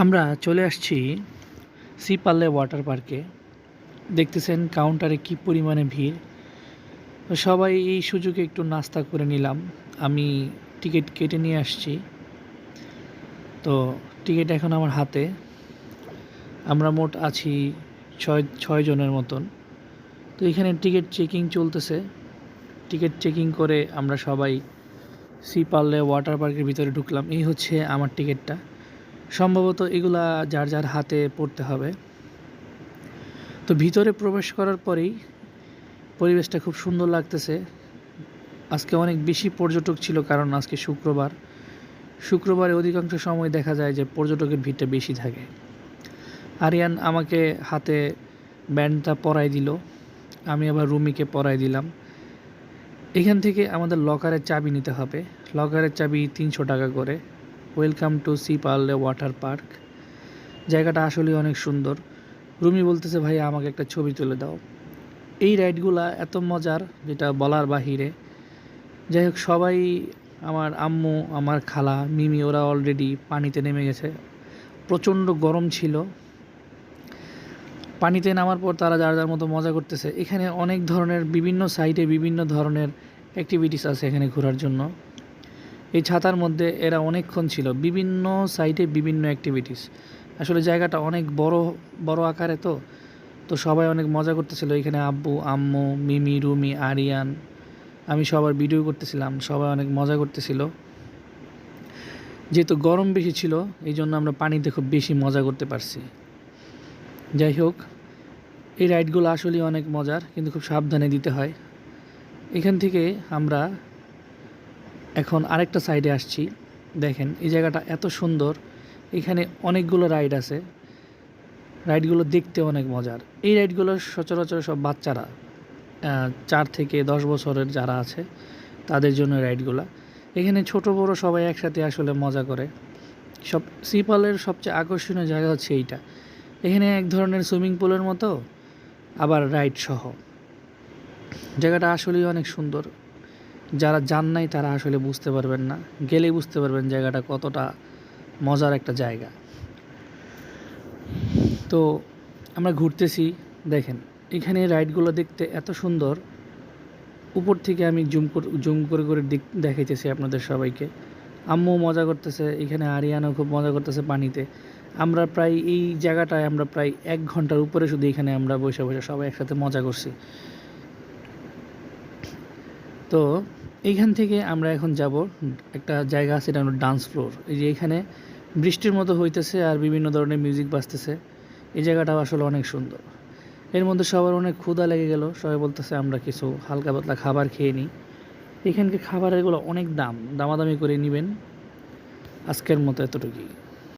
আমরা চলে আসছি সিপাল্লে ওয়াটার পার্কে। দেখতেছেন কাউন্টারে কি পরিমাণে ভিড়। সবাই এই সুযোগে একটু নাস্তা করে নিলাম। আমি টিকিট কেটে নিয়ে আসছি। তো টিকিট এখন আমার হাতে। আমরা মোট আছি ছয় ছয় জনের মতন। তো এখানে টিকিট চেকিং চলতেছে। টিকিট চেকিং করে আমরা সবাই সি পারলে ওয়াটার পার্কের ভিতরে ঢুকলাম। এই হচ্ছে আমার টিকিটটা। সম্ভবত এগুলা যার যার হাতে পড়তে হবে। তো ভিতরে প্রবেশ করার পরেই পরিবেশটা খুব সুন্দর লাগতেছে। আজকে অনেক বেশি পর্যটক ছিল কারণ আজকে শুক্রবার। শুক্রবারে অধিকাংশ সময় দেখা যায় যে পর্যটকের ভিড়টা বেশি থাকে। আরিয়ান আমাকে হাতে ব্যান্ডটা পরাই দিল। আমি আবার রুমিকে পরাই দিলাম। এখান থেকে আমাদের লকারের চাবি নিতে হবে। লকারের চাবি তিনশো টাকা করে। Welcome to Sea Pearl water park জায়গাটা আসলেই অনেক সুন্দর। রুমি বলতেছে ভাই আমাকে একটা ছবি তুলে দাও। এই রাইডগুলা এত মজার, যেটা বলার বাহিরে। যাই হোক, সবাই, আমার আম্মু, আমার খালা, মিমি, ওরা অলরেডি পানিতে নেমে গেছে। প্রচণ্ড গরম ছিল। পানিতে নামার পর তারা যার যার মতো মজা করতেছে। এখানে অনেক ধরনের বিভিন্ন সাইটে বিভিন্ন ধরনের অ্যাক্টিভিটিস আছে এখানে ঘোরার জন্য। এই ছাতার মধ্যে এরা অনেকক্ষণ ছিল। বিভিন্ন সাইটে বিভিন্ন অ্যাক্টিভিটিস আসলে জায়গাটা অনেক বড় বড় আকারে তো। তো সবাই অনেক মজা করতেছিল। এখানে আব্বু, আম্মু, মিমি, রুমি, আরিয়ান, আমি সবার ভিডিও করতেছিলাম। সবাই অনেক মজা করতেছিল। যেহেতু গরম বেশি ছিল এই জন্য আমরা পানিতে খুব বেশি মজা করতে পারছি। যাই হোক, এই রাইডগুলো আসলেই অনেক মজার, কিন্তু খুব সাবধানে দিতে হয়। এখান থেকে আমরা এখন আরেকটা সাইডে আসছি। দেখেন, এই জায়গাটা এত সুন্দর। এখানে অনেকগুলো রাইড আছে। রাইডগুলো দেখতে অনেক মজার। এই রাইডগুলো সচরাচর সব বাচ্চারা চার থেকে দশ বছরের যারা আছে, তাদের জন্য রাইডগুলো এখানে ছোট বড় সবাই একসাথে আসলে মজা করে। সব সিপালের সবচেয়ে আকর্ষণীয় জায়গা হচ্ছে এইটা। এখানে এক ধরনের সুইমিং পুলের মতো, আবার রাইড সহ। জায়গাটা আসলেই অনেক সুন্দর। যারা যান নাই তারা আসলে বুঝতে পারবেন না। গেলেই বুঝতে পারবেন জায়গাটা কতটা মজার একটা জায়গা। তো আমরা ঘুরতেছি, দেখেন, এখানে রাইডগুলো দেখতে এত সুন্দর। উপর থেকে আমি জুম করে জুম করে করে দেখ- দেখাইতেছি আপনাদের সবাইকে। আম্মু মজা করতেছে, এখানে আরিয়ানও খুব মজা করতেছে পানিতে। আমরা প্রায় এই জায়গাটায় আমরা প্রায় এক ঘণ্টার উপরে শুধু এখানে আমরা বসে বসে সবাই একসাথে মজা করছি। তো এইখান থেকে আমরা এখন যাব, একটা জায়গা আছে এটা ডান্স ফ্লোর এই যে এখানে বৃষ্টির মতো হইতেছে আর বিভিন্ন ধরনের মিউজিক বাজতেছে। এই জায়গাটাও আসলে অনেক সুন্দর। এর মধ্যে সবার অনেক ক্ষুধা লেগে গেল, সবাই বলতেছে, আমরা কিছু হালকা পাতলা খাবার খেয়ে নিই। এখানকার খাবারেরগুলো অনেক দাম, দামাদামি করে নেবেন। আজকের মতো এতটুকুই।